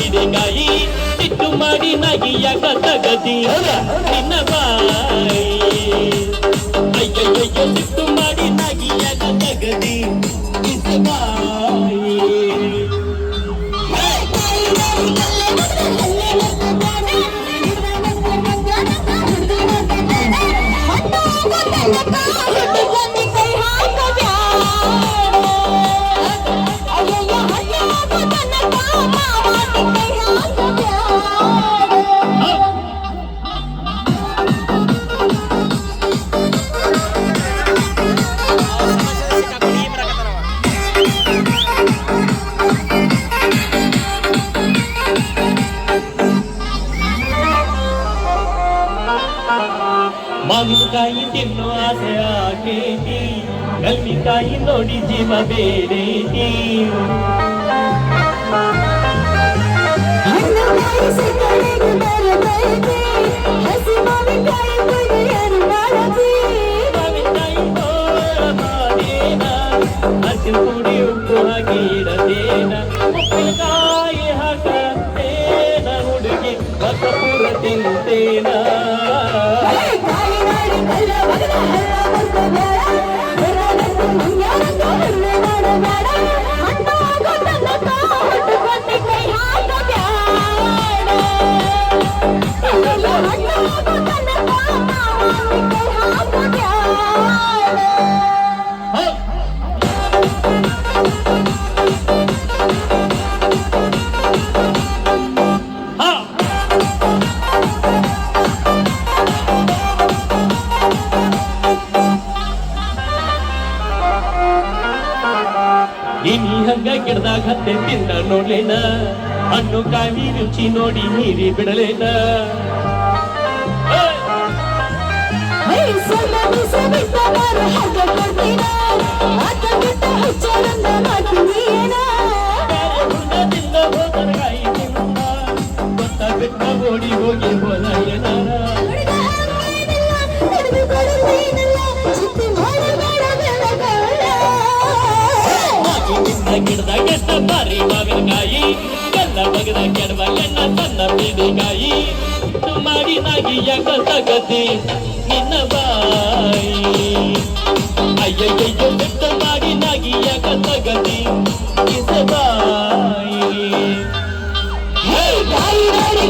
ಬೀದಿಗಾಯಿ ಸಿಟ್ಟು ಮಾಡಿ ನಗಿಯ ತಗದಿ ನಿನ್ನ ಬಾಯಿ. ಅಯ್ಯ ಸಿಟ್ಟು ಮಾಡಿ ಮಾವಿನಕಾಯಿ ತಿನ್ನೋ ಆಸೆ ಆಗೇತಿ ಕಲ್ಮಿಕಾಯಿ ನೋಡಿ ಜೀವ ಬೇರೇತಿ. ಮಾವಿನಕಾಯಿ ಕುಡಿ ಉಪ್ಪು ಹಾಕಿ ಇಡದೇನ ಉಪ್ಪಿನಕಾಯಿ ಹಾಕತ್ತೇನ ಹುಡುಗಿ ಬಸಪುರ ತಿಂತೇನ. ಇನಿ ಹಂಗ ಗಿಡದಾಗ ಹತ್ತೆ ತಿಂದ ನೋಡ್ಲೇನ? ಹಣ್ಣು ಕಾಯಿ ರುಚಿ ನೋಡಿ ನೀರಿ ಬಿಡಲೇನ? ಓಡಿ ಹೋಗಿ ಹೋದ ಏನಾರ ಗಿಡದ ಕೆಟ್ಟ ಬಾರಿ ಮಾವಿನಕಾಯಿ ಕಲ್ಲ ಬಗದ ಕೆಡವಲೆಣ್ಣ ತನ್ನ ಬೀದಿಕಾಯಿ ಮಾಡಿ ನಾಗಿ ಯಾಕ ತಗತಿ ನಿನ್ನ ಬಾಯಿ? ಅಯ್ಯಯ್ಯಯ್ಯ ಬೆಟ್ಟ ಮಾಡಿ ನಾಗಿ ಯಾಕ ತಗತಿ ನಿನ್ನ ಬಾಯಿ? ಹೇ ಗಾಳಿ ಗಾಳಿ